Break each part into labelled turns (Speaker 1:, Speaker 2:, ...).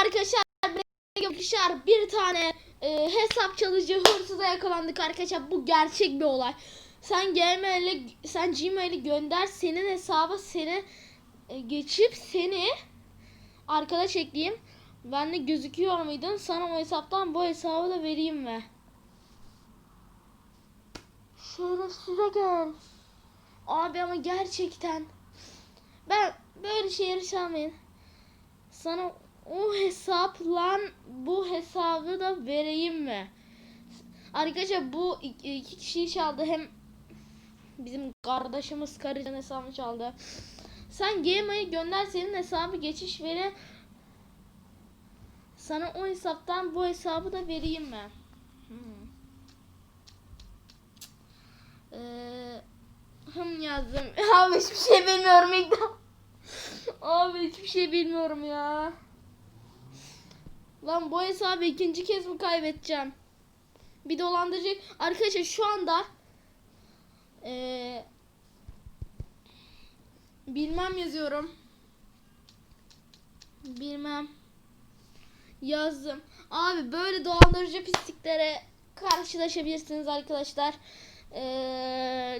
Speaker 1: arkadaşlar. Arkadaşlar bir tane e, hesap çalıcı hırsıza yakalandık arkadaşlar. Bu gerçek bir olay. Sen Gmail'e sen Gmail'i gönder senin hesaba seni e, geçip seni arkadaş ekleyeyim. Ben de gözüküyor muydun? Sana o hesaptan bu hesabı da vereyim mi? Şerefsize gel. Abi ama gerçekten ben böyle şeyleri çalmayın. Sana o hesapla bu hesabı da vereyim mi? Arkadaşlar bu iki, kişiyi çaldı. Hem bizim kardeşimiz karıcının hesabını çaldı. Sen Gmail'i gönder senin hesabı geçiş veri. Sana o hesaptan bu hesabı da vereyim mi? Hmm. Ee, hım yazdım. Abi hiçbir şey bilmiyorum. Abi hiçbir şey bilmiyorum ya. Lan bu hesabı ikinci kez mi kaybedeceğim? Bir dolandırıcı. Arkadaşlar şu anda ee, bilmem yazıyorum. Bilmem. Yazdım. Abi böyle dolandırıcı pisliklere karşılaşabilirsiniz arkadaşlar. Ee,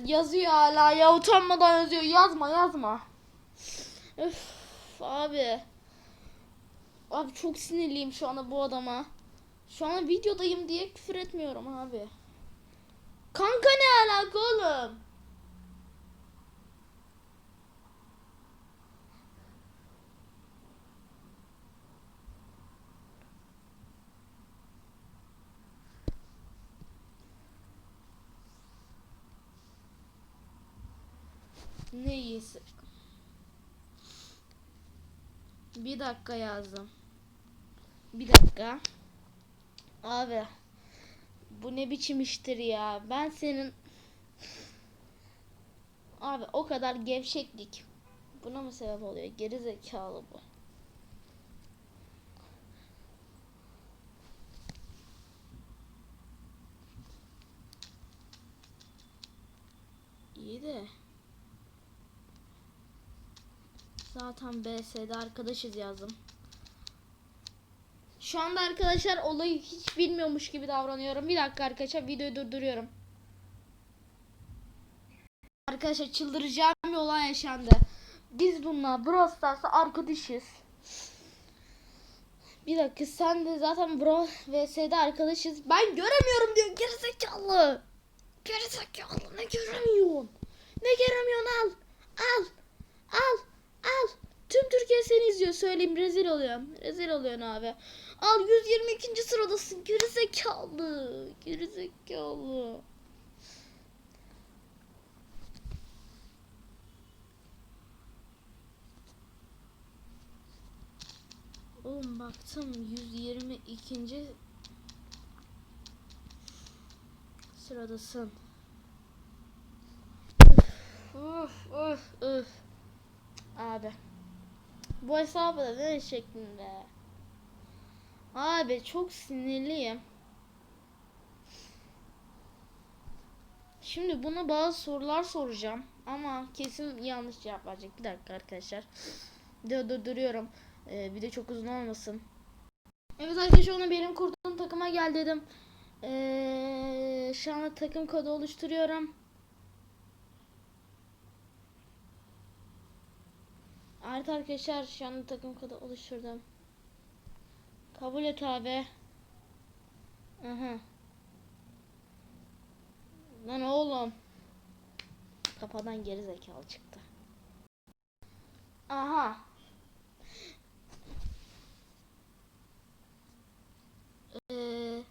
Speaker 1: yazıyor hala ya utanmadan yazıyor. Yazma yazma. Öf abi. Abi çok sinirliyim şu anda bu adama. Şu anda videodayım diye küfür etmiyorum abi. Kanka ne alaka oğlum? Neyse. Bir dakika yazdım. Bir dakika. Abi. Bu ne biçim iştir ya. Ben senin Abi o kadar gevşeklik. Buna mı sebep oluyor? Geri zekalı bu. İyi de. Zaten BS'de arkadaşız yazdım. Şu anda arkadaşlar olayı hiç bilmiyormuş gibi davranıyorum. Bir dakika arkadaşlar videoyu durduruyorum. Arkadaşlar çıldıracağım bir olay yaşandı. Biz bununla Brawl Stars'ta arkadaşız. Bir dakika sen de zaten Bro VS'de arkadaşız. Ben göremiyorum diyor gerizekalı. Gerizekalı ne göremiyorsun? Ne göremiyorsun al. Al. Al. Al. Tüm Türkiye seni izliyor. Söyleyeyim rezil oluyorum. Rezil oluyorsun abi. Al 122. sıradasın. Gerizekalı. Gerizekalı. Oğlum baktım 122. sıradasın. Uf uf uf. Abi. Bu hesabı da ne şeklinde? Abi çok sinirliyim. Şimdi buna bazı sorular soracağım. Ama kesin yanlış cevap verecek. Bir dakika arkadaşlar. Dur dur duruyorum. Ee, bir de çok uzun olmasın. Evet arkadaşlar ona benim kurduğum takıma gel dedim. Ee, şu anda takım kodu oluşturuyorum. Evet arkadaşlar şu anda takım kodu oluşturdum. Kabul et abi. Aha. Lan oğlum. Kafadan geri zekalı çıktı. Aha. Ee,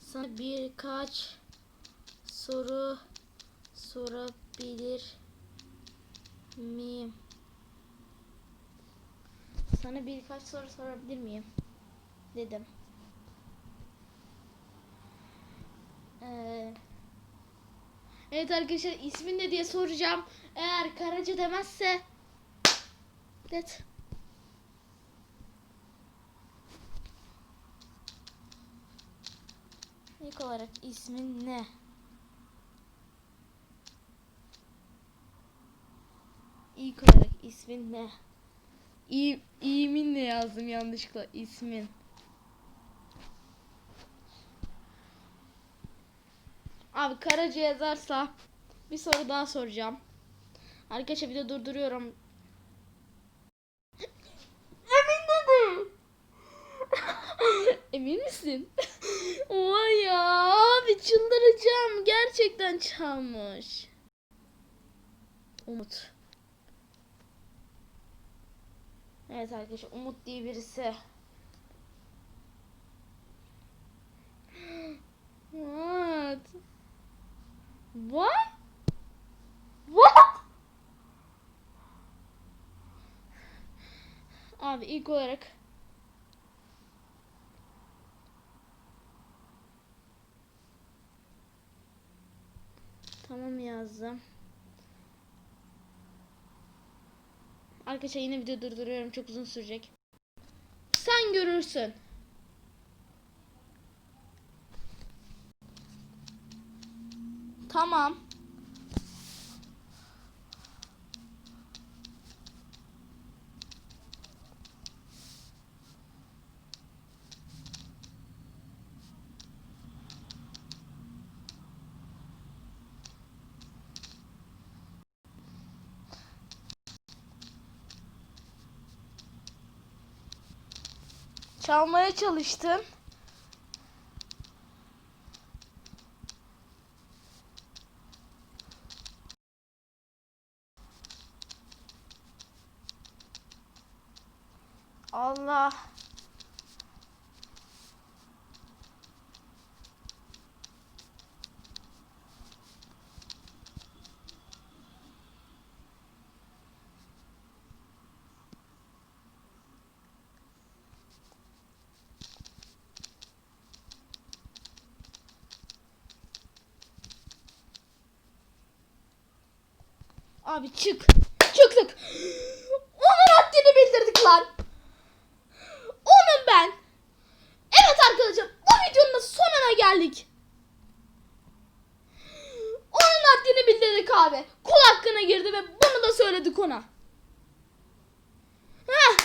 Speaker 1: sana birkaç soru sorabilir miyim? Sana birkaç soru sorabilir miyim? Dedim. Ee, evet arkadaşlar ismin ne diye soracağım. Eğer Karaca demezse Evet. İlk olarak ismin ne? İlk olarak ismin ne? İyi, iyimin ne yazdım yanlışlıkla ismin. Abi Karaca yazarsa bir soru daha soracağım. Arkadaşlar video durduruyorum. Emin dedi. Emin misin? Vay ya abi çıldıracağım. Gerçekten çalmış. Umut. Evet arkadaşlar Umut diye birisi. What? What? What? Abi ilk olarak Tamam yazdım. Arkadaşlar yine video durduruyorum. Çok uzun sürecek. Sen görürsün. Tamam. Çalmaya çalıştın. Allah. Abi çık. Çıktık. Onun haddini bildirdik lan. Onun ben. Evet arkadaşlar bu videonun sonuna geldik. Onun haddini bildirdik abi. Kul hakkına girdi ve bunu da söyledik ona. Heh.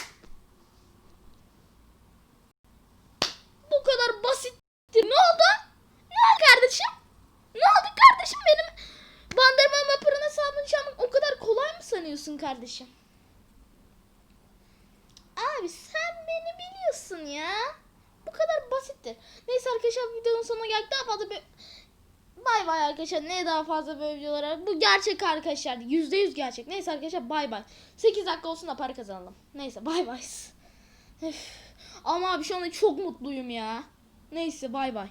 Speaker 1: Bu kadar basittir. Ne oldu kardeşim? Ne oldu kardeşim benim Bandırma Vapur'un hesabını çalmak o kadar kolay mı sanıyorsun kardeşim? Abi sen beni biliyorsun ya. Bu kadar basittir. Neyse arkadaşlar videonun sonuna geldik. Daha fazla bir... Bay bay arkadaşlar. Ne daha fazla böyle videolara. Bu gerçek arkadaşlar. Yüzde yüz gerçek. Neyse arkadaşlar bay bay. 8 dakika olsun da para kazanalım. Neyse bay bay. Ama abi şu anda çok mutluyum ya. Neyse bay bay.